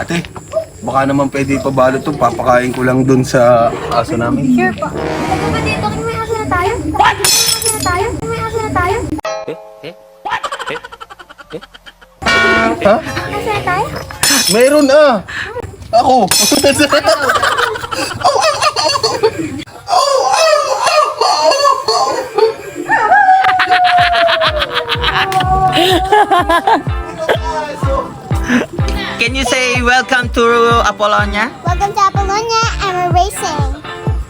Ate, baka naman pwede ipabalot to. Papakain ko lang dun sa aso namin. Sure po. Ano ba dito? Kung may aso na tayo? What? May aso na tayo? May aso na tayo? Ha? Aso na tayo? Meron ah! Ako! Can you say welcome to Apollonia? Welcome to Apollonia, and we're racing.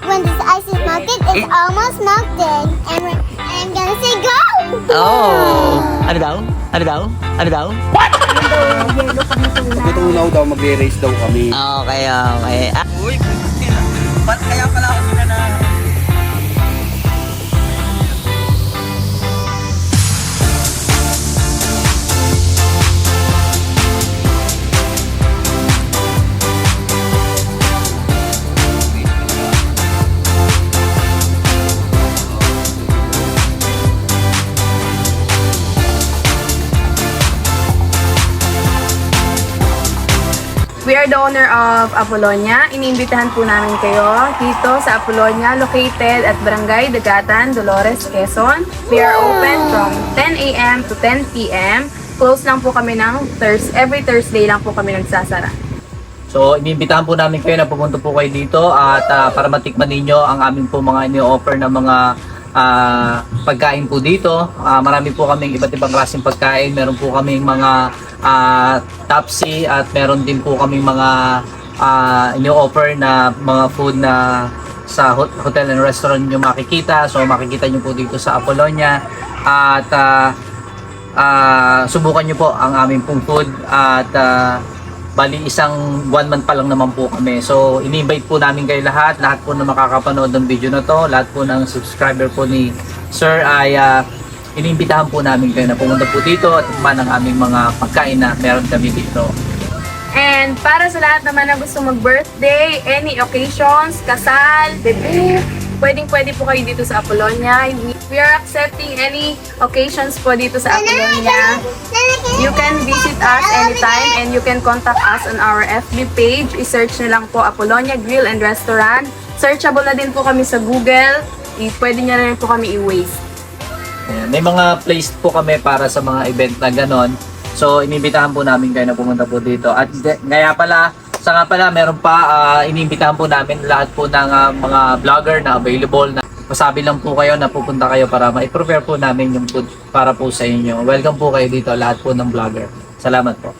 When this ice is melted, it's almost melted. And we're, I'm gonna say go! Oh! Ano daw? Ano daw? Ano daw? Pagkatunaw daw, magre-race daw kami. Okay, okay. Ah. Uy, ba't kaya pala ako We are the owner of Apollonia. Iniimbitahan po namin kayo dito sa Apollonia, located at Barangay Dagatan, Dolores, Quezon. We are open from 10 a.m. to 10 p.m. Close lang po kami ng Thurs every Thursday lang po kami nagsasara. So, iniimbitahan po namin kayo na pumunta po kayo dito at ah, para matikman ninyo ang aming po mga ini-offer na mga ah, pagkain po dito. Ah, marami po kaming iba't ibang klaseng pagkain. Meron po kaming mga ah, tapsi at meron din po kaming mga ah, ini-offer na mga food na sa hot- hotel and restaurant nyo makikita. So, makikita nyo po dito sa Apollonia. At ah, ah, subukan nyo po ang aming pong food at ah, bali isang one month pa lang naman po kami. So, ini-invite po namin kayo lahat, lahat po na makakapanood ng video na to, lahat po ng subscriber po ni Sir ay uh, iniimbitahan po namin kayo na pumunta po dito at tikman ang aming mga pagkain na meron kami dito. And para sa lahat naman na gusto mag-birthday, any occasions, kasal, debut, pwedeng pwede po kayo dito sa Apollonia. We are accepting any occasions po dito sa Apollonia. You can visit us anytime and you can contact us on our FB page. I-search nyo lang po Apollonia Grill and Restaurant. Searchable na din po kami sa Google. I- Pwede nyo na rin po kami i-waste. May mga placed po kami para sa mga event na ganon. So, inibitahan po namin kayo na pumunta po dito. At de- ngaya pala, sa nga pala, meron pa, uh, inibitahan po namin lahat po ng ah, mga vlogger na available na masabi lang po kayo na pupunta kayo para ma-prepare po namin yung food para po sa inyo. Welcome po kayo dito, lahat po ng vlogger. Salamat po.